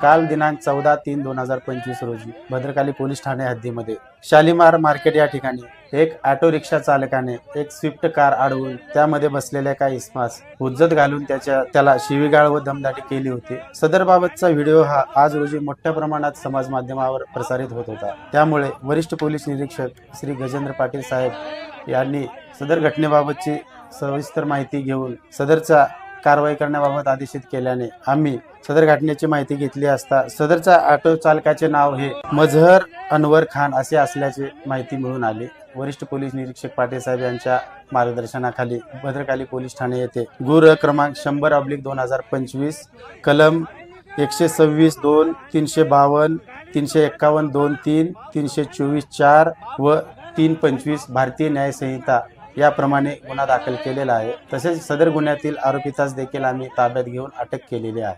काल दिनांक चौदा तीन दोन हजार पंचवीस रोजी भद्रकाली पोलीस ठाणे हद्दीमध्ये शालिमार मार्केट या ठिकाणी एक ऑटो रिक्षा चालकाने एक स्विफ्ट कार अडवून त्यामध्ये बसलेल्या काही इस्मास हुज्जत घालून त्याच्या त्याला शिवीगाळ व दमदाटी केली होती. सदर बाबतचा व्हिडिओ हा आज रोजी मोठ्या प्रमाणात समाज माध्यमावर प्रसारित होत होता. त्यामुळे वरिष्ठ पोलीस निरीक्षक श्री गजेंद्र पाटील साहेब यांनी सदर घटनेबाबतची सविस्तर माहिती घेऊन सदरचा कारवाई करण्याबाबत आदेशित केल्याने आम्ही सदर घटनेची माहिती घेतली असता सदरच्या ऑटो चालकाचे नाव हे मझहर अनवर खान असे असल्याचे माहिती मिळून आली. वरिष्ठ पोलीस निरीक्षक पाटील साहेब यांच्या मार्गदर्शनाखाली भद्रकाली पोलीस ठाणे येथे गुर क्रमांक शंभर ऑब्लिक दोन हजार पंचवीस कलम एकशे सव्वीस दोन तीनशे बावन्न तीनशे एक्कावन्न दोन तीन तीनशे चोवीस चार व तीन पंचवीस भारतीय न्याय संहिता याप्रमाणे गुन्हा दाखल केलेला आहे. तसेच सदर गुन्ह्यातील आरोपीतास देखील आम्ही ताब्यात घेऊन अटक केलेली आहे.